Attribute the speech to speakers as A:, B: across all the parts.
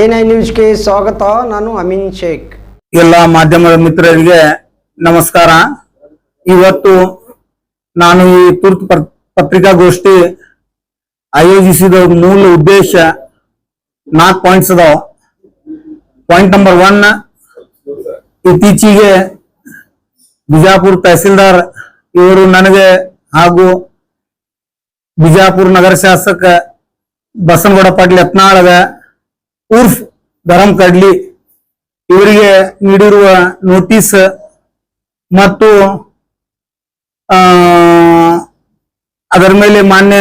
A: N I ನ್ಯೂಸ್ಗೆ ಸ್ವಾಗತ, ನಾನು ಅಮೀನ್ ಶೇಖ್.
B: ಎಲ್ಲ ಮಾಧ್ಯಮದ ಮಿತ್ರರಿಗೆ ನಮಸ್ಕಾರ. ಇವತ್ತು ನಾನು ಈ ತುರ್ತು ಪತ್- ಪತ್ರಿಕಾಗೋಷ್ಠಿ ಆಯೋಜಿಸಿದ ಮೂಲ ಉದ್ದೇಶ ನಾಲ್ಕು ಪಾಯಿಂಟ್ಸ್ ಅದಾವ. ಪಾಯಿಂಟ್ ನಂಬರ್ ಒನ್ ಇತ್ತೀಚೆಗೆ ಬಿಜಾಪುರ್ ತಹಸೀಲ್ದಾರ್ ಇವರು ನನಗೆ ಹಾಗೂ ಬಿಜಾಪುರ ನಗರ ಶಾಸಕ ಬಸನಗೌಡ ಪಾಟೀಲ್ ಯತ್ನಾಳಗ ಉರ್ಫ್ ಧರಂ ಕಡ್ಲಿ ಇವರಿಗೆ ನೀಡಿರುವ ನೋಟಿಸ್ ಮತ್ತು ಅದರ ಮೇಲೆ ಮಾನ್ಯ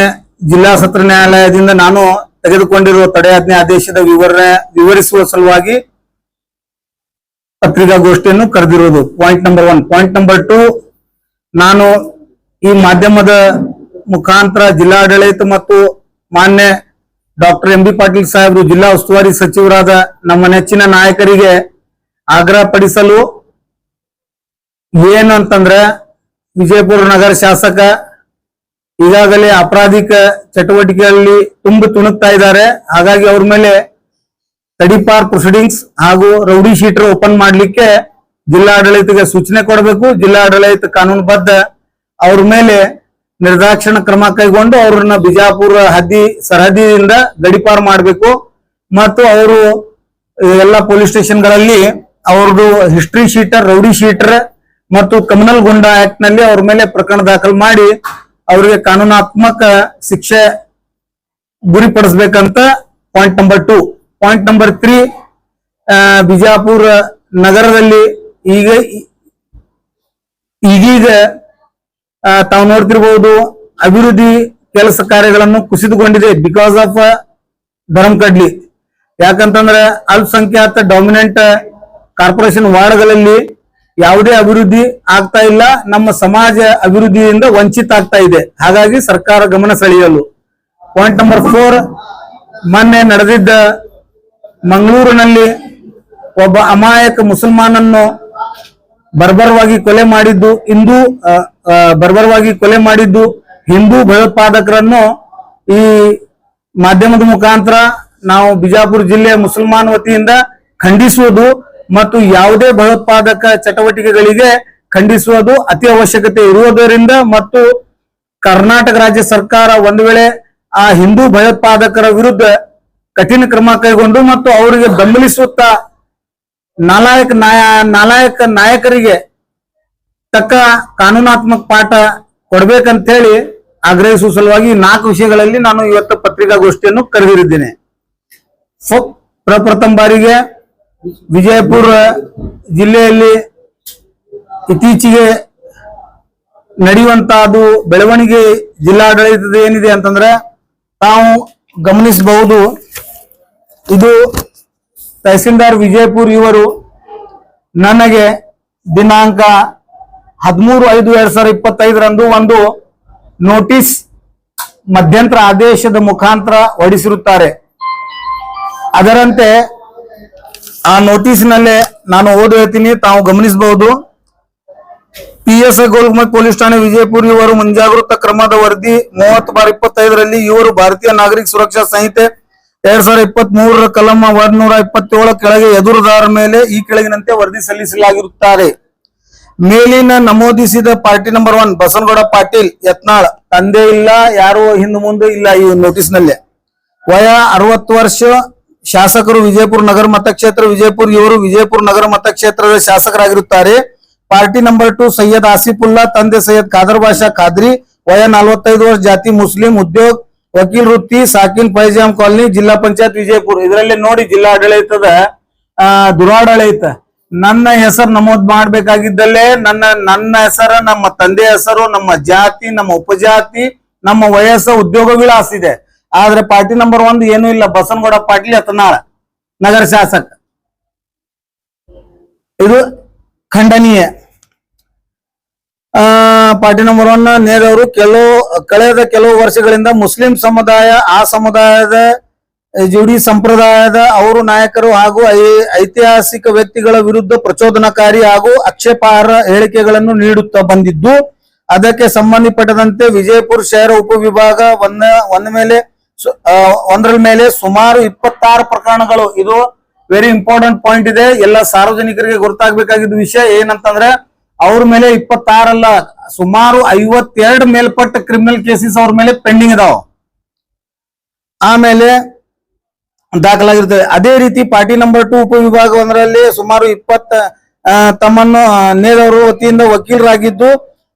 B: ಜಿಲ್ಲಾ ಸತ್ರ ನ್ಯಾಯಾಲಯದಿಂದ ನಾನು ತೆಗೆದುಕೊಂಡಿರುವ ತಡೆಯಾಜ್ಞೆ ಆದೇಶದ ವಿವರಣೆ ವಿವರಿಸುವ ಸಲುವಾಗಿ ಪತ್ರಿಕಾಗೋಷ್ಠಿಯನ್ನು ಕರೆದಿರುವುದು. Point number one point number two ನಾನು ಈ ಮಾಧ್ಯಮದ ಮುಖಾಂತರ ಜಿಲ್ಲಾಡಳಿತ ಮತ್ತು ಮಾನ್ಯ ಡಾಕ್ಟರ್ ಎಂ ಬಿ ಪಾಟೀಲ್ ಸಾಹೇಬರು ಜಿಲ್ಲಾ ಉಸ್ತುವಾರಿ ಸಚಿವರಾದ ನಮ್ಮ ನೆಚ್ಚಿನ ನಾಯಕರಿಗೆ ಆಗ್ರಹ ಪಡಿಸಲು ಏನು ಅಂತಂದ್ರೆ ವಿಜಯಪುರ ನಗರ ಶಾಸಕ ಈಗಾಗಲೇ ಅಪರಾಧಿಕ ಚಟುವಟಿಕೆಗಳಲ್ಲಿ ತುಂಬ ತುಣುಕ್ತಾ ಇದ್ದಾರೆ. ಹಾಗಾಗಿ ಅವ್ರ ಮೇಲೆ ತಡಿಪಾರ್ ಪ್ರೊಸೀಡಿಂಗ್ಸ್ ಹಾಗೂ ರೌಡಿ ಶೀಟರ್ ಓಪನ್ ಮಾಡಲಿಕ್ಕೆ ಜಿಲ್ಲಾಡಳಿತಕ್ಕೆ ಸೂಚನೆ ಕೊಡಬೇಕು. ಜಿಲ್ಲಾಡಳಿತ ಕಾನೂನುಬದ್ಧ ಅವ್ರ ಮೇಲೆ ನಿರ್ದಾಕ್ಷಿಣ ಕ್ರಮ ಕೈಗೊಂಡು ಅವ್ರನ್ನ ಬಿಜಾಪುರ ಹದ್ದಿ ಸರಹದಿಯಿಂದ ಗಡಿಪಾರ್ ಮಾಡಬೇಕು. ಮತ್ತು ಅವರು ಎಲ್ಲ ಪೊಲೀಸ್ ಸ್ಟೇಷನ್ಗಳಲ್ಲಿ ಅವ್ರದ್ದು ಹಿಸ್ಟ್ರಿ ಶೀಟರ್, ರೌಡಿ ಶೀಟರ್ ಮತ್ತು ಕಮ್ಯುನಲ್ ಗುಂಡಾ ಆಕ್ಟ್ನಲ್ಲಿ ಅವ್ರ ಮೇಲೆ ಪ್ರಕರಣ ದಾಖಲು ಮಾಡಿ ಅವರಿಗೆ ಕಾನೂನಾತ್ಮಕ ಶಿಕ್ಷೆ ಗುರಿಪಡಿಸ್ಬೇಕಂತ point number two point number three Bijapur ನಗರದಲ್ಲಿ ಈಗ ಈಗೀಗ ತಾವು ನೋಡ್ತಿರ್ಬಹುದು ಅಭಿವೃದ್ಧಿ ಕೆಲಸ ಕಾರ್ಯಗಳನ್ನು ಕುಸಿದುಕೊಂಡಿದೆ ಬಿಕಾಸ್ ಆಫ್ ಧರಂ ಕಡ್ಲಿ. ಯಾಕಂತಂದ್ರೆ ಅಲ್ಪಸಂಖ್ಯಾತ ಡಾಮಿನೆಂಟ್ ಕಾರ್ಪೊರೇಷನ್ ವಾರ್ಡ್ಗಳಲ್ಲಿ ಯಾವುದೇ ಅಭಿವೃದ್ಧಿ ಆಗ್ತಾ ಇಲ್ಲ, ನಮ್ಮ ಸಮಾಜ ಅಭಿವೃದ್ಧಿಯಿಂದ ವಂಚಿತ ಆಗ್ತಾ ಇದೆ. ಹಾಗಾಗಿ ಸರ್ಕಾರ ಗಮನ ಸೆಳೆಯಲು. ಪಾಯಿಂಟ್ ನಂಬರ್ ಫೋರ್ ಮೊನ್ನೆ ನಡೆದಿದ್ದ ಮಂಗಳೂರಿನಲ್ಲಿ ಒಬ್ಬ ಅಮಾಯಕ ಮುಸಲ್ಮಾನನ್ನು ಬರ್ಬರವಾಗಿ ಕೊಲೆ ಮಾಡಿದ್ದು ಹಿಂದೂ ಬರ್ಬರವಾಗಿ ಕೊಲೆ ಮಾಡಿದ್ದು ಹಿಂದೂ ಭಯೋತ್ಪಾದಕರನ್ನು ಈ ಮಾಧ್ಯಮದ ಮುಖಾಂತರ ನಾವು ಬಿಜಾಪುರ ಜಿಲ್ಲೆಯ ಮುಸಲ್ಮಾನ್ ವತಿಯಿಂದ ಖಂಡಿಸುವುದು ಮತ್ತು ಯಾವುದೇ ಭಯೋತ್ಪಾದಕ ಚಟುವಟಿಕೆಗಳಿಗೆ ಖಂಡಿಸುವುದು ಅತಿ ಅವಶ್ಯಕತೆ ಇರುವುದರಿಂದ ಮತ್ತು ಕರ್ನಾಟಕ ರಾಜ್ಯ ಸರ್ಕಾರ ಒಂದು ವೇಳೆ ಆ ಹಿಂದೂ ಭಯೋತ್ಪಾದಕರ ವಿರುದ್ಧ ಕಠಿಣ ಕ್ರಮ ಕೈಗೊಂಡು ಮತ್ತು ಅವರಿಗೆ ಬೆಂಬಲಿಸುತ್ತಾ ನಾಲಾಯಕ ನಾಯ, ನಾಲಾಯಕ ನಾಯಕರಿಗೆ ತಕ್ಕ ಕಾನೂನಾತ್ಮಕ ಪಾಠ ಕೊಡ್ಬೇಕಂತ ಹೇಳಿ ಆಗ್ರಹಿಸುವ ಸಲುವಾಗಿ ನಾಲ್ಕು ವಿಷಯಗಳಲ್ಲಿ ನಾನು ಇವತ್ತು ಪತ್ರಿಕಾಗೋಷ್ಠಿಯನ್ನು ಕರೆದಿರಿದ್ದೇನೆ. ಪ್ರಪ್ರಥಮ ಬಾರಿಗೆ ವಿಜಯಪುರ ಜಿಲ್ಲೆಯಲ್ಲಿ ಇತ್ತೀಚೆಗೆ ನಡೆಯುವಂತ ಅದು ಬೆಳವಣಿಗೆ ಜಿಲ್ಲಾಡಳಿತದ ಏನಿದೆ ಅಂತಂದ್ರೆ ತಾವು ಗಮನಿಸಬಹುದು, ಇದು ತಹಸೀಲ್ದಾರ್ ವಿಜಯಪುರ್ ಇವರು ನನಗೆ ದಿನಾಂಕ ಹದಿಮೂರು ಐದು ಎರಡ್ ಸಾವಿರದ ಇಪ್ಪತ್ತೈದರಂದು ಒಂದು ನೋಟಿಸ್ ಮಧ್ಯಂತರ ಆದೇಶದ ಮುಖಾಂತರ ಹೊಡಿಸಿರುತ್ತಾರೆ ಅದರಂತೆ ಆ ನೋಟಿಸ್ನಲ್ಲೇ ನಾನು ಓದು ಹೇಳ್ತೀನಿ, ತಾವು ಗಮನಿಸಬಹುದು. P S I Gol Gumbaz police ಠಾಣೆ ವಿಜಯಪುರ ಇವರು ಮುಂಜಾಗೃತ ಕ್ರಮದ ವರದಿ ಮೂವತ್ತು ಬಾರ್ ಇಪ್ಪತ್ತೈದರಲ್ಲಿ ಇವರು ಭಾರತೀಯ ನಾಗರಿಕ ಸುರಕ್ಷಾ ಸಂಹಿತೆ ಎರಡ್ ಸಾವಿರ ಇಪ್ಪತ್ತ್ ಮೂರರ ಕಲಂ ಒಂದೂರ ಇಪ್ಪತ್ತೇಳ ಕೆಳಗೆ ಎದುರುದಾರ ಮೇಲೆ ಈ ಕೆಳಗಿನಂತೆ ವರದಿ ಸಲ್ಲಿಸಲಾಗಿರುತ್ತಾರೆ. ಮೇಲಿನ ನಮೂದಿಸಿದ party number one Basanagouda Patil, Yatnal. ತಂದೆ ಇಲ್ಲ, ಯಾರು ಹಿಂದ ಮುಂದೆ ಇಲ್ಲ ಈ ನೋಟಿಸ್ನಲ್ಲಿ ವಯ ಅರವತ್ತು ವರ್ಷ, ಶಾಸಕರು ವಿಜಯಪುರ ನಗರ ಮತಕ್ಷೇತ್ರ, ವಿಜಯಪುರ ಇವರು ವಿಜಯಪುರ ನಗರ ಮತಕ್ಷೇತ್ರದ ಶಾಸಕರಾಗಿರುತ್ತಾರೆ. Party number two Syed Asifulla, ತಂದೆ ಸೈಯದ್ ಖಾದರ್ ಬಾಷಾ ಖಾದ್ರಿ, ವಯ ನಲವತ್ತೈದು ವರ್ಷ ಜಾತಿ ಮುಸ್ಲಿಂ, ಉದ್ಯೋಗ್ ವಕೀಲ್ ವೃತ್ತಿ, ಸಾಕಿನ್ ಪೈಜಾಮ್ ಕಾಲನಿ, ಜಿಲ್ಲಾ ಪಂಚಾಯತ್ ವಿಜಯಪುರ. ಇದರಲ್ಲಿ ನೋಡಿ ಜಿಲ್ಲಾ ಆಡಳಿತದ ದುರಾಡಳಿತ. ನನ್ನ ಹೆಸರು ನಮೂದ್ ಮಾಡ್ಬೇಕಾಗಿದ್ದಲ್ಲೇ, ನನ್ನ ನನ್ನ ಹೆಸರು, ನಮ್ಮ ತಂದೆ ಹೆಸರು, ನಮ್ಮ ಜಾತಿ, ನಮ್ಮ ಉಪಜಾತಿ, ನಮ್ಮ ವಯಸ್ಸು ಉದ್ಯೋಗ ವಿಳಾಸ ಇದೆ ಆದ್ರೆ ಪಾರ್ಟಿ ನಂಬರ್ ಒಂದು ಏನೂ ಇಲ್ಲ. ಬಸನಗೌಡ ಪಾಟೀಲ್ ಯತ್ನಾಳ, ನಗರ ಶಾಸಕ. ಇದು ಖಂಡನೀಯ. ಆ ಪಾರ್ಟಿ ನಂಬರ್ ಒನ್ ನೇರವರು ಕೆಲವು, ಕಳೆದ ಕೆಲವು ವರ್ಷಗಳಿಂದ ಮುಸ್ಲಿಂ ಸಮುದಾಯ, ಆ ಸಮುದಾಯದ, ಜುಡಿ ಸಂಪ್ರದಾಯದ ಅವರು ನಾಯಕರು ಹಾಗೂ ಐತಿಹಾಸಿಕ ವ್ಯಕ್ತಿಗಳ ವಿರುದ್ಧ ಪ್ರಚೋದನಕಾರಿ ಹಾಗೂ ಆಕ್ಷೇಪಾರ್ಹ ಹೇಳಿಕೆಗಳನ್ನು ನೀಡುತ್ತಾ ಬಂದಿದ್ದು, ಅದಕ್ಕೆ ಸಂಬಂಧಪಟ್ಟದಂತೆ ವಿಜಯಪುರ ಶಹರ ಉಪವಿಭಾಗ ಒಂದ ಒಂದ ಮೇಲೆ ಒಂದರ ಮೇಲೆ ಸುಮಾರು ಇಪ್ಪತ್ತಾರು ಪ್ರಕರಣಗಳು. ಇದು ವೆರಿ ಇಂಪಾರ್ಟೆಂಟ್ ಪಾಯಿಂಟ್ ಇದೆ. ಎಲ್ಲ ಸಾರ್ವಜನಿಕರಿಗೆ ಗೊತ್ತಾಗಬೇಕಾಗಿದ್ದ ವಿಷಯ ಏನಂತಂದ್ರೆ ಅವ್ರ ಮೇಲೆ ಇಪ್ಪತ್ತಾರಲ್ಲ, ಸುಮಾರು ಐವತ್ತೆರಡು ಮೇಲ್ಪಟ್ಟ ಕ್ರಿಮಿನಲ್ ಕೇಸಸ್ ಅವ್ರ ಮೇಲೆ ಪೆಂಡಿಂಗ್ ಇದಾವ. ಆಮೇಲೆ ದಾಖಲಾಗಿರ್ತದೆ. ಅದೇ ರೀತಿ ಪಾರ್ಟಿ ನಂಬರ್ ಟು ಉಪವಿಭಾಗ ಒಂದರಲ್ಲಿ ಸುಮಾರು ಇಪ್ಪತ್ತ ತಮ್ಮನ್ನು ನೇರವರು ವತಿಯಿಂದ ವಕೀಲರಾಗಿದ್ದು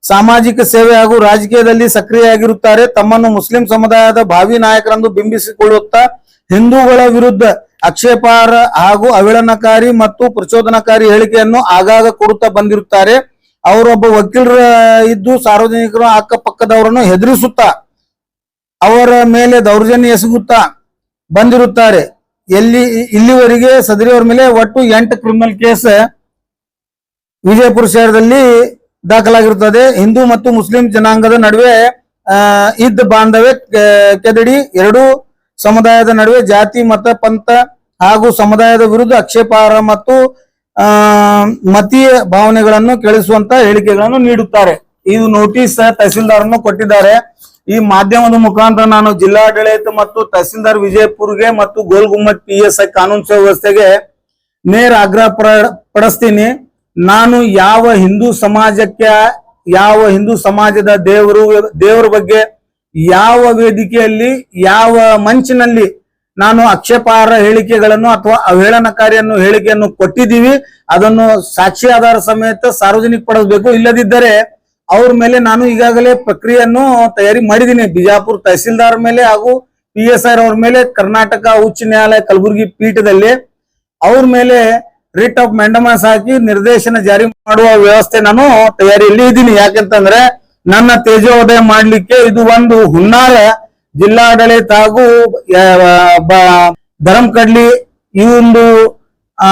B: ಸಾಮಾಜಿಕ ಸೇವೆ ಹಾಗೂ ರಾಜಕೀಯದಲ್ಲಿ ಸಕ್ರಿಯಾಗಿರುತ್ತಾರೆ ತಮ್ಮನ್ನು ಮುಸ್ಲಿಂ ಸಮುದಾಯದ ಭಾವಿ ನಾಯಕರಂದು ಬಿಂಬಿಸಿಕೊಳ್ಳುತ್ತಾ ಹಿಂದೂಗಳ ವಿರುದ್ಧ ಆಕ್ಷೇಪಾರ್ಹ ಹಾಗೂ ಅವಿಳನಕಾರಿ ಮತ್ತು ಪ್ರಚೋದನಕಾರಿ ಹೇಳಿಕೆಯನ್ನು ಆಗಾಗ ಕೊಡುತ್ತಾ ಬಂದಿರುತ್ತಾರೆ. ಅವರೊಬ್ಬ ವಕೀಲರ ಇದ್ದು ಸಾರ್ವಜನಿಕರು ಅಕ್ಕಪಕ್ಕದವರನ್ನು ಹೆದರಿಸುತ್ತಾ ಅವರ ಮೇಲೆ ದೌರ್ಜನ್ಯ ಎಸಗುತ್ತಾ ಬಂದಿರುತ್ತಾರೆ. ಎಲ್ಲಿ, ಇಲ್ಲಿವರೆಗೆ ಸದರಿಯವರ ಮೇಲೆ ಒಟ್ಟು ಎಂಟು ಕ್ರಿಮಿನಲ್ ಕೇಸ್ ವಿಜಯಪುರ ಶಹರದಲ್ಲಿ ದಾಖಲಾಗಿರುತ್ತದೆ. ಹಿಂದೂ ಮತ್ತು ಮುಸ್ಲಿಂ ಜನಾಂಗದ ನಡುವೆ ಇದ್ದ ಬಾಂಧವ್ಯ ಕೆದಡಿ ಎರಡೂ ಸಮುದಾಯದ ನಡುವೆ ಜಾತಿ, ಮತ, ಪಂಥ ಹಾಗೂ ಸಮುದಾಯದ ವಿರುದ್ಧ ಆಕ್ಷೇಪಾರ್ಹ ಮತ್ತು ಮತೀಯ ಭಾವನೆಗಳನ್ನು ಕೆಳಿಸುವಂತ ಹೇಳಿಕೆಗಳನ್ನು ನೀಡುತ್ತಾರೆ. ಇದು ನೋಟಿಸ್ ತಹಸೀಲ್ದಾರನ್ನು ಕೊಟ್ಟಿದ್ದಾರೆ. ಈ ಮಾಧ್ಯಮದ ಮುಖಾಂತರ ನಾನು ಜಿಲ್ಲಾಡಳಿತ ಮತ್ತು ತಹಸೀಲ್ದಾರ್ ವಿಜಯಪುರ್ಗೆ ಮತ್ತು ಗೋಲ್ಗುಮ್ಮಟ್ ಪಿ ಎಸ್ ಐ ಕಾನೂನು ಸುವ್ಯವಸ್ಥೆಗೆ ವ್ಯವಸ್ಥೆಗೆ ನೇರ ಆಗ್ರಹ ಪಡ- ಪಡಿಸ್ತೀನಿ. ನಾನು ಯಾವ ಹಿಂದೂ ಸಮಾಜಕ್ಕೆ, ಯಾವ ಹಿಂದೂ ಸಮಾಜದ ದೇವರು, ದೇವರ ಬಗ್ಗೆ ಯಾವ ವೇದಿಕೆಯಲ್ಲಿ, ಯಾವ ಮಂಚಿನಲ್ಲಿ ನಾನು ಆಕ್ಷೇಪಾರ್ಹ ಹೇಳಿಕೆಗಳನ್ನು ಅಥವಾ ಅವಹೇಳನಕಾರಿಯನ್ನು ಹೇಳಿಕೆಯನ್ನು ಕೊಟ್ಟಿದ್ದೀವಿ, ಅದನ್ನು ಸಾಕ್ಷಿ ಆಧಾರ ಸಮೇತ ಸಾರ್ವಜನಿಕ ಪಡಿಸಬೇಕು. ಇಲ್ಲದಿದ್ದರೆ ಅವ್ರ ಮೇಲೆ ನಾನು ಈಗಾಗಲೇ ಪ್ರಕ್ರಿಯೆಯನ್ನು ತಯಾರಿ ಮಾಡಿದ್ದೀನಿ. ಬಿಜಾಪುರ ತಹಸೀಲ್ದಾರ್ ಮೇಲೆ ಹಾಗೂ ಪಿ ಎಸ್ ಆರ್ ಅವ್ರ ಮೇಲೆ, ಕರ್ನಾಟಕ ಉಚ್ಚ ನ್ಯಾಯಾಲಯ ಕಲಬುರಗಿ ಪೀಠದಲ್ಲಿ ಅವ್ರ ಮೇಲೆ ರಿಟ್ ಆಫ್ ಮೆಂಡಮಸ್ ಹಾಕಿ ನಿರ್ದೇಶನ ಜಾರಿ ಮಾಡುವ ವ್ಯವಸ್ಥೆ ನಾನು ತಯಾರಿಯಲ್ಲಿ ಇದ್ದೀನಿ. ಯಾಕೆಂತಂದ್ರೆ ನನ್ನ ತೇಜೋದಯ ಮಾಡ್ಲಿಕ್ಕೆ ಇದು ಒಂದು ಹುನ್ನಾರ. ಜಿಲ್ಲಾಡಳಿತ ಹಾಗೂ ಆ, ಬ- ಧರಂ ಕಡ್ಲಿ ಈ ಒಂದು ಆ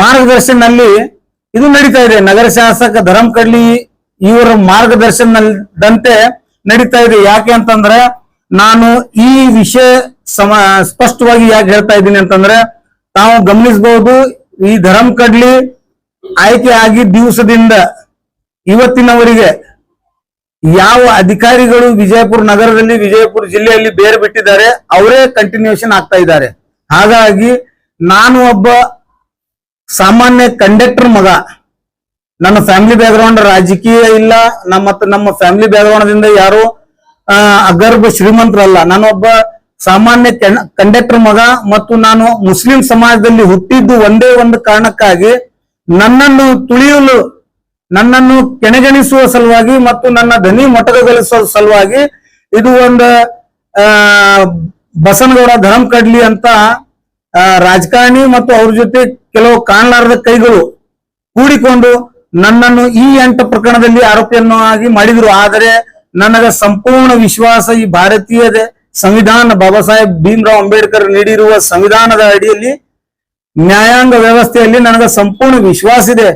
B: ಮಾರ್ಗದರ್ಶನಲ್ಲಿ ಇದು ನಡೀತಾ ಇದೆ. ನಗರ ಶಾಸಕ ಧರಂ ಕಡ್ಲಿ ಇವರ ಮಾರ್ಗದರ್ಶನದಂತೆ ನಡೀತಾ ಇದೆ. ಯಾಕೆ ಅಂತಂದ್ರೆ ನಾನು ಈ ವಿಷಯ ಸಮ ಸ್ಪಷ್ಟವಾಗಿ ಯಾಕೆ ಹೇಳ್ತಾ ಇದ್ದೀನಿ ಅಂತಂದ್ರೆ ತಾವು ಗಮನಿಸಬಹುದು ಈ ಧರಂ ಕಡ್ಲಿ ಆಯ್ಕೆ ಆಗಿ ದಿವಸದಿಂದ ಇವತ್ತಿನವರೆಗೆ ಯಾವ ಅಧಿಕಾರಿಗಳು ವಿಜಯಪುರ ನಗರದಲ್ಲಿ, ವಿಜಯಪುರ ಜಿಲ್ಲೆಯಲ್ಲಿ ಬೇರೆ ಬಿಟ್ಟಿದ್ದಾರೆ, ಅವರೇ ಕಂಟಿನ್ಯೂಷನ್ ಆಗ್ತಾ ಇದ್ದಾರೆ. ಹಾಗಾಗಿ ನಾನು ಒಬ್ಬ ಸಾಮಾನ್ಯ ಕಂಡಕ್ಟರ್ ಮಗ. ನನ್ನ ಫ್ಯಾಮಿಲಿ ಬ್ಯಾಕ್ಗ್ರೌಂಡ್ ರಾಜಕೀಯ ಇಲ್ಲ, ನಮ್ಮ ನಮ್ಮ ಫ್ಯಾಮಿಲಿ ಬ್ಯಾಕ್ಗ್ರೌಂಡ್ದಿಂದ ಯಾರು ಅಗರ್ಭ ಶ್ರೀಮಂತರಲ್ಲ. ನಾನೊಬ್ಬ ಸಾಮಾನ್ಯ ಕಂಡಕ್ಟರ್ ಮಗ ಮತ್ತು ನಾನು ಮುಸ್ಲಿಂ ಸಮಾಜದಲ್ಲಿ ಹುಟ್ಟಿದ್ದು ಒಂದೇ ಒಂದು ಕಾರಣಕ್ಕಾಗಿ ನನ್ನನ್ನು ತುಳಿಯಲು ನನ್ನನ್ನು ಕೆಣಗಣಿಸುವ ಸಲುವಾಗಿ ಮತ್ತು ನನ್ನ ಧ್ವನಿ ಮೊಟಕಗೊಳಿಸುವ ಸಲುವಾಗಿ ಇದು ಒಂದು ಬಸನಗೌಡ ಧರಂ ಕಡ್ಲಿ ಅಂತ ರಾಜಕಾರಣಿ ಮತ್ತು ಅವ್ರ ಜೊತೆ ಕೆಲವು ಕಾಣಲಾರದ ಕೈಗಳು ಕೂಡಿಕೊಂಡು ನನ್ನನ್ನು ಈ ಎಂಟು ಪ್ರಕರಣದಲ್ಲಿ ಆರೋಪಿಯನ್ನು ಆಗಿ ಮಾಡಿದ್ರು. ಆದರೆ ನನಗ ಸಂಪೂರ್ಣ ವಿಶ್ವಾಸ ಈ ಭಾರತೀಯ ಸಂವಿಧಾನ, ಬಾಬಾ ಸಾಹೇಬ್ ಭೀಮರಾವ್ ಅಂಬೇಡ್ಕರ್ ನೀಡಿರುವ ಸಂವಿಧಾನದ ಅಡಿಯಲ್ಲಿ ನ್ಯಾಯಾಂಗ ವ್ಯವಸ್ಥೆಯಲ್ಲಿ ನನಗೆ ಸಂಪೂರ್ಣ ವಿಶ್ವಾಸ ಇದೆ.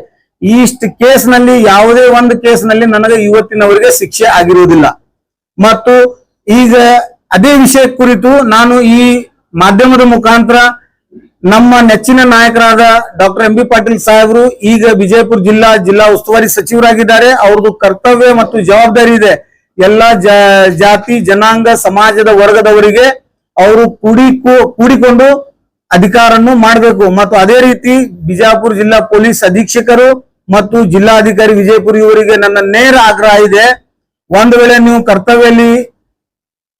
B: ಇಷ್ಟು ಕೇಸ್ನಲ್ಲಿ, ಯಾವುದೇ ಒಂದು ಕೇಸ್ನಲ್ಲಿ ನನಗೆ ಇವತ್ತಿನವರೆಗೆ ಶಿಕ್ಷೆ ಆಗಿರುವುದಿಲ್ಲ. ಮತ್ತು ಈಗ ಅದೇ ವಿಷಯ ಕುರಿತು ನಾನು ಈ ಮಾಧ್ಯಮದ ಮುಖಾಂತರ ನಮ್ಮ ನೆಚ್ಚಿನ ನಾಯಕರಾದ ಡಾಕ್ಟರ್ ಎಂ ಬಿ ಪಾಟೀಲ್ ಸಾಹೇಬರು, ಈಗ ವಿಜಯಪುರ ಜಿಲ್ಲಾ ಜಿಲ್ಲಾ ಉಸ್ತುವಾರಿ ಸಚಿವರಾಗಿದ್ದಾರೆ. ಅವ್ರದ್ದು ಕರ್ತವ್ಯ ಮತ್ತು ಜವಾಬ್ದಾರಿ ಇದೆ. ಎಲ್ಲಾ ಜಾತಿ, ಜನಾಂಗ, ಸಮಾಜದ ವರ್ಗದವರಿಗೆ ಅವರು ಕೂಡಿ ಕೂಡಿಕೊಂಡು ಅಧಿಕಾರನ್ನು ಮಾಡಬೇಕು. ಮತ್ತು ಅದೇ ರೀತಿ ಬಿಜಾಪುರ ಜಿಲ್ಲಾ ಪೊಲೀಸ್ ಅಧೀಕ್ಷಕರು ಮತ್ತು ಜಿಲ್ಲಾಧಿಕಾರಿ ವಿಜಯಪುರ ಇವರಿಗೆ ನನ್ನ ನೇರ ಆಗ್ರಹ ಇದೆ. ಒಂದು ವೇಳೆ ನೀವು ಕರ್ತವ್ಯದಲ್ಲಿ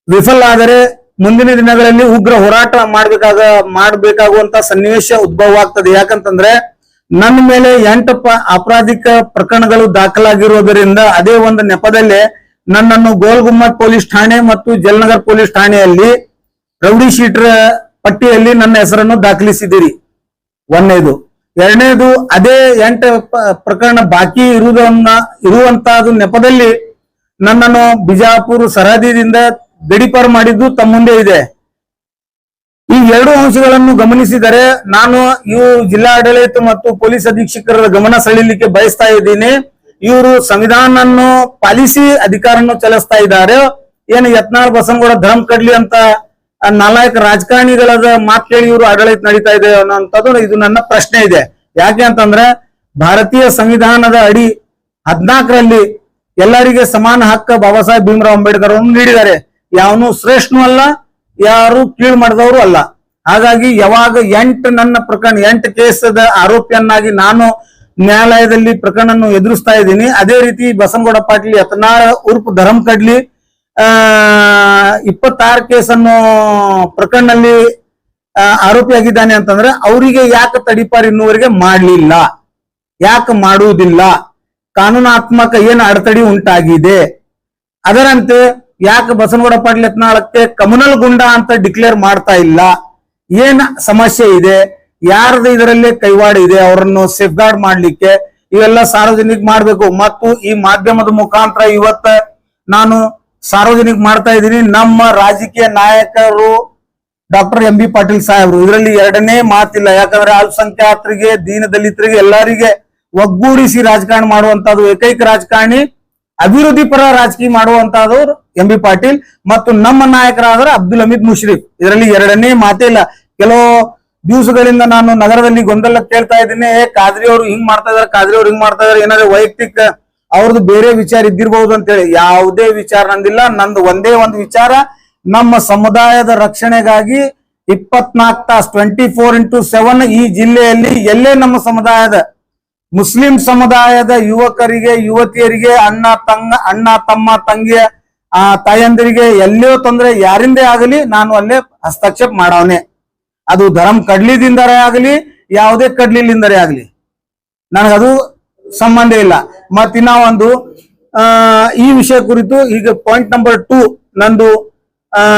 B: ವಿಫಲ ಆದರೆ ಮುಂದಿನ ದಿನಗಳಲ್ಲಿ ಉಗ್ರ ಹೋರಾಟ ಮಾಡ್ಬೇಕಾಗ, ಮಾಡಬೇಕಾಗುವಂತ ಸನ್ನಿವೇಶ ಉದ್ಭವ ಆಗ್ತದೆ. ಯಾಕಂತಂದ್ರೆ ನನ್ನ ಮೇಲೆ ಎಂಟು ಅಪರಾಧಿಕ ಪ್ರಕರಣಗಳು ದಾಖಲಾಗಿರುವುದರಿಂದ ಅದೇ ಒಂದು ನೆಪದಲ್ಲಿ ನನ್ನನ್ನು ಗೋಲ್ಗುಮ್ಮಟ್ ಪೊಲೀಸ್ ಠಾಣೆ ಮತ್ತು ಜಲನಗರ್ ಪೊಲೀಸ್ ಠಾಣೆಯಲ್ಲಿ ರೌಡಿ ಶೀಟರ್ ಪಟ್ಟಿಯಲ್ಲಿ ನನ್ನ ಹೆಸರನ್ನು ದಾಖಲಿಸಿದ್ದೀರಿ. ಒಂದನೇದು ಎರಡನೇದು ಅದೇ ಎಂಟು ಪ್ರಕರಣ ಬಾಕಿ ಇರುವುದನ್ನ ಇರುವಂತಹದ್ದು ನೆಪದಲ್ಲಿ ನನ್ನನ್ನು ಬಿಜಾಪುರ ಸರಹದಿದಿಂದ ಗಡಿಪಾರು ಮಾಡಿದ್ದು ತಮ್ಮ ಮುಂದೆ ಇದೆ. ಈ ಎರಡು ಅಂಶಗಳನ್ನು ಗಮನಿಸಿದರೆ ನಾನು ಇವು ಜಿಲ್ಲಾಡಳಿತ ಮತ್ತು ಪೊಲೀಸ್ ಅಧೀಕ್ಷಕರ ಗಮನ ಸೆಳೆಯಲಿಕ್ಕೆ ಬಯಸ್ತಾ ಇದ್ದೀನಿ. ಇವರು ಸಂವಿಧಾನವನ್ನು ಪಾಲಿಸಿ ಅಧಿಕಾರವನ್ನು ಚಲಿಸ್ತಾ ಇದ್ದಾರೆ. ಏನು ಯತ್ನಾಳ್ ಬಸನಗೌಡ ಧರ್ಮ ಕಡ್ಲಿ ಅಂತ ಆ ನಾಲಾಯಕ ರಾಜಕಾರಣಿಗಳದ ಮಾತು ಕೇಳಿ ಇವರು ಆಡಳಿತ ನಡೀತಾ ಇದೆ ಅನ್ನೋಂಥದ್ದು ಇದು ನನ್ನ ಪ್ರಶ್ನೆ ಇದೆ. ಯಾಕೆ ಅಂತಂದ್ರೆ ಭಾರತೀಯ ಸಂವಿಧಾನದ ಅಡಿ ಹದ್ನಾಲ್ಕರಲ್ಲಿ ಎಲ್ಲರಿಗೆ ಸಮಾನ ಹಕ್ಕ ಬಾಬಾ ಸಾಹೇಬ್ ಭೀಮರಾವ್ ಅಂಬೇಡ್ಕರ್ ಅವರು ನೀಡಿದ್ದಾರೆ. ಯಾವನು ಶ್ರೇಷ್ಠನೂ ಅಲ್ಲ, ಯಾರು ಕೀಳು ಮಾಡಿದವರು ಅಲ್ಲ. ಹಾಗಾಗಿ ಯಾವಾಗ ಎಂಟು ನನ್ನ ಪ್ರಕರಣ, ಎಂಟು ಕೇಸದ ಆರೋಪಿಯನ್ನಾಗಿ ನಾನು ನ್ಯಾಯಾಲಯದಲ್ಲಿ ಪ್ರಕರಣ ಎದುರಿಸ್ತಾ ಇದ್ದೀನಿ. ಅದೇ ರೀತಿ ಬಸನಗೌಡ ಪಾಟೀಲ್, ಯತ್ನಾಳ ಉರ್ಫ್ ಧರಂ ಕಡ್ಲಿ ಇಪ್ಪತ್ತಾರು ಕೇಸನ್ನು ಪ್ರಕರಣದಲ್ಲಿ ಆರೋಪಿಯಾಗಿದ್ದಾನೆ ಅಂತಂದ್ರೆ ಅವರಿಗೆ ಯಾಕೆ ತಡಿಪಾರ್ ಇನ್ನುವರೆಗೆ ಮಾಡಲಿಲ್ಲ? ಯಾಕೆ ಮಾಡುವುದಿಲ್ಲ? ಕಾನೂನಾತ್ಮಕ ಏನು ಅಡೆತಡೆ ಉಂಟಾಗಿದೆ? ಅದರಂತೆ ಯಾಕೆ ಬಸನಗೌಡ ಪಾಟೀಲ್ ಯತ್ನಾಳಕ್ಕೆ ಕಮ್ಯುನಲ್ ಗುಂಡ ಅಂತ ಡಿಕ್ಲೇರ್ ಮಾಡ್ತಾ ಇಲ್ಲ? ಏನ್ ಸಮಸ್ಯೆ ಇದೆ? ಯಾರದ ಇದರಲ್ಲಿ ಕೈವಾಡ ಇದೆ? ಅವರನ್ನು ಸೇಫ್ ಗಾರ್ಡ್ ಮಾಡ್ಲಿಕ್ಕೆ ಇವೆಲ್ಲ ಸಾರ್ವಜನಿಕ ಮಾಡಬೇಕು. ಮತ್ತು ಈ ಮಾಧ್ಯಮದ ಮುಖಾಂತರ ಇವತ್ತ ನಾನು ಸಾರ್ವಜನಿಕ ಮಾಡ್ತಾ ಇದ್ದೀನಿ. ನಮ್ಮ ರಾಜಕೀಯ ನಾಯಕರು ಡಾಕ್ಟರ್ ಎಂ ಬಿ ಪಾಟೀಲ್ ಸಾಹೇಬ್ರು. ಇದರಲ್ಲಿ ಎರಡನೇ ಮಾತಿಲ್ಲ. ಯಾಕಂದ್ರೆ ಅಲ್ಪಸಂಖ್ಯಾತರಿಗೆ, ದೀನ ದಲಿತರಿಗೆ, ಎಲ್ಲರಿಗೆ ಒಗ್ಗೂಡಿಸಿ ರಾಜಕಾರಣ ಮಾಡುವಂತಹದ್ದು ಏಕೈಕ ರಾಜಕಾರಣಿ, ಅಭಿವೃದ್ಧಿ ಪರ ರಾಜಕೀಯ ಮಾಡುವಂತಹದ್ದು ಎಂ ಬಿ ಪಾಟೀಲ್ ಮತ್ತು ನಮ್ಮ ನಾಯಕರಾದ್ರೆ ಅಬ್ದುಲ್ ಹಮೀದ್ ಮುಷ್ರೀಫ್ ಇದರಲ್ಲಿ ಎರಡನೇ ಮಾತೇ ಇಲ್ಲ. ಕೆಲವು ದಿವಸಗಳಿಂದ ನಾನು ನಗರದಲ್ಲಿ ಗೊಂದಲ ಕೇಳ್ತಾ ಇದ್ದೀನಿ. ಕಾದ್ರಿ ಅವರು ಹಿಂಗ್ ಮಾಡ್ತಾ ಇದಾರೆ, ಕಾದ್ರಿ ಅವ್ರು ಹಿಂಗ್ ಮಾಡ್ತಾ ಇದಾರೆ. ಏನಾದ್ರೆ ವೈಯಕ್ತಿಕ ಅವ್ರದ್ದು ಬೇರೆ ವಿಚಾರ ಇದ್ದಿರಬಹುದು ಅಂತೇಳಿ. ಯಾವುದೇ ವಿಚಾರ ನಂದಿಲ್ಲ. ನಂದು ಒಂದೇ ಒಂದು ವಿಚಾರ. ನಮ್ಮ ಸಮುದಾಯದ ರಕ್ಷಣೆಗಾಗಿ ಇಪ್ಪತ್ನಾಲ್ಕು ತಾಸ್ ಟ್ವೆಂಟಿ ಫೋರ್ ಇಂಟು ಸೆವೆನ್ ಈ ಜಿಲ್ಲೆಯಲ್ಲಿ ಎಲ್ಲೇ ನಮ್ಮ ಸಮುದಾಯದ, ಮುಸ್ಲಿಂ ಸಮುದಾಯದ ಯುವಕರಿಗೆ, ಯುವತಿಯರಿಗೆ, ಅಣ್ಣ ತಂಗ, ಅಣ್ಣ ತಮ್ಮ ತಂಗಿಯ, ಆ, ತಾಯಂದಿರಿಗೆ ಎಲ್ಲೋ ತೊಂದರೆ ಯಾರಿಂದೇ ಆಗಲಿ ನಾನು ಅಲ್ಲೇ ಹಸ್ತಕ್ಷೇಪ ಮಾಡವನೆ. ಅದು ಧರ್ಮ ಕಡ್ಲಿದಿಂದರೇ ಆಗಲಿ, ಯಾವುದೇ ಕಡ್ಲಿಲಿಂದರೇ ಆಗಲಿ. ನನಗದು ಸಂಬಂಧ ಇಲ್ಲ. ಮತ್ತಿನ್ನ ಒಂದು, ಆ, ಈ ವಿಷಯ ಕುರಿತು ಈಗ ಪಾಯಿಂಟ್ ನಂಬರ್ ಟೂ ನಂದು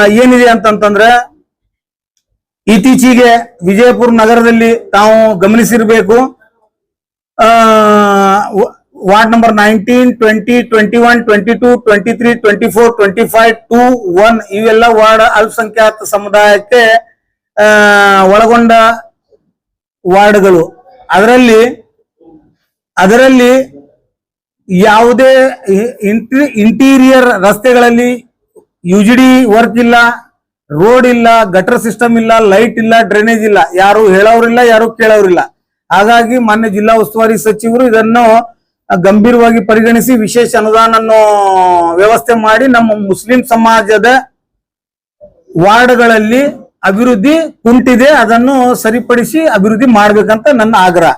B: ಏನಿದೆ ಅಂತಂತಂದ್ರೆ, ಇತ್ತೀಚೆಗೆ ವಿಜಯಪುರ ನಗರದಲ್ಲಿ ತಾವು ಗಮನಿಸಿರ್ಬೇಕು. Ward number nineteen twenty twenty one twenty two twenty three twenty four twenty five two one ಇವೆಲ್ಲ ವಾರ್ಡ್ ಅಲ್ಪಸಂಖ್ಯಾತ ಸಮುದಾಯಕ್ಕೆ ಒಳಗೊಂಡ ವಾರ್ಡ್ಗಳು. ಅದರಲ್ಲಿ ಅದರಲ್ಲಿ ಯಾವುದೇ ಇಂಟೀರಿಯರ್ ರಸ್ತೆಗಳಲ್ಲಿ ಯುಜಿಡಿ ವರ್ಕ್ ಇಲ್ಲ, ರೋಡ್ ಇಲ್ಲ, ಗಟರ್ ಸಿಸ್ಟಮ್ ಇಲ್ಲ, ಲೈಟ್ ಇಲ್ಲ, ಡ್ರೈನೇಜ್ ಇಲ್ಲ. ಯಾರು ಹೇಳೋರಿಲ್ಲ ಯಾರು ಕೇಳೋರಿಲ್ಲ ಹಾಗಾಗಿ ಮಾನ್ಯ ಜಿಲ್ಲಾ ಉಸ್ತುವಾರಿ ಸಚಿವರು ಇದನ್ನು ಗಂಭೀರವಾಗಿ ಪರಿಗಣಿಸಿ ವಿಶೇಷ ಅನುದಾನ ವ್ಯವಸ್ಥೆ ಮಾಡಿ ನಮ್ಮ ಮುಸ್ಲಿಂ ಸಮಾಜದ ವಾರ್ಡ್ಗಳಲ್ಲಿ ಅಭಿವೃದ್ಧಿ ಕುಂಟಿದೆ ಅದನ್ನು ಸರಿಪಡಿಸಿ ಅಭಿವೃದ್ಧಿ ಮಾಡ್ಬೇಕಂತ ನನ್ನ ಆಗ್ರಹ.